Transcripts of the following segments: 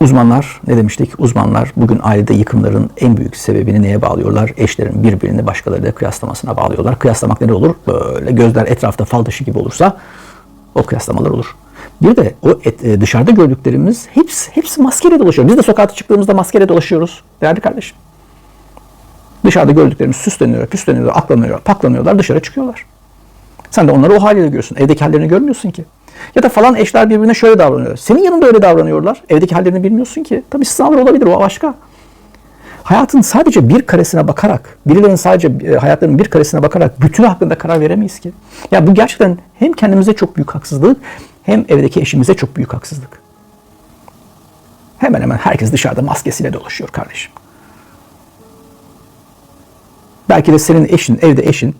Uzmanlar ne demiştik? Uzmanlar bugün ailede yıkımların en büyük sebebini neye bağlıyorlar? Eşlerin birbirini başkalarıyla kıyaslamasına bağlıyorlar. Kıyaslamak ne olur? Böyle gözler etrafta fal taşı gibi olursa o kıyaslamalar olur. Bir de o et- e, dışarıda gördüklerimiz hepsi, hepsi maskeyle dolaşıyor. Biz de sokağa çıktığımızda maskeyle dolaşıyoruz değerli kardeşim. Dışarıda gördüklerimiz süsleniyorlar, püsleniyorlar, aklanıyorlar, paklanıyorlar, dışarı çıkıyorlar. Sen de onları o haliyle görüyorsun. Evdeki hallerini görmüyorsun ki. Ya da falan eşler birbirine şöyle davranıyor. Senin yanında öyle davranıyorlar. Evdeki hallerini bilmiyorsun ki. Tabii istisnalar olabilir o başka. Hayatın sadece bir karesine bakarak, birilerinin sadece e, hayatlarının bir karesine bakarak bütünü hakkında karar veremeyiz ki. Ya bu gerçekten hem kendimize çok büyük haksızlık hem evdeki eşimize çok büyük haksızlık. Hemen hemen herkes dışarıda maskesiyle dolaşıyor kardeşim. Belki de senin eşin, evde eşin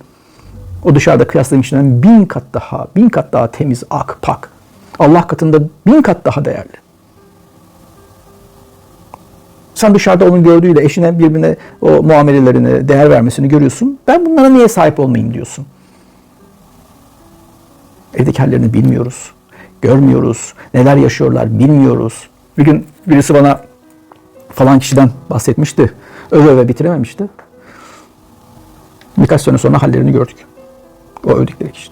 o dışarıda kıyasladığın kişiden bin kat daha, bin kat daha temiz, ak, pak. Allah katında bin kat daha değerli. Sen dışarıda onun gördüğüyle eşine birbirine o muamelelerini, değer vermesini görüyorsun. Ben bunlara niye sahip olmayayım diyorsun. Evdeki hallerini bilmiyoruz. Görmüyoruz. Neler yaşıyorlar bilmiyoruz. Bir gün birisi bana falan kişiden bahsetmişti. Öve öve bitirememişti. Birkaç sene sonra hallerini gördük. O övdükleri kişi.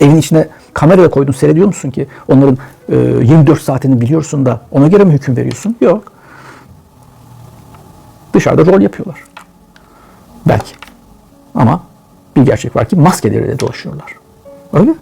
Evin içine kameraya koydun seyrediyor musun ki onların e, 24 saatini biliyorsun da ona göre mi hüküm veriyorsun? Yok. Dışarıda rol yapıyorlar. Belki. Ama bir gerçek var ki maskeleriyle dolaşıyorlar. Öyle.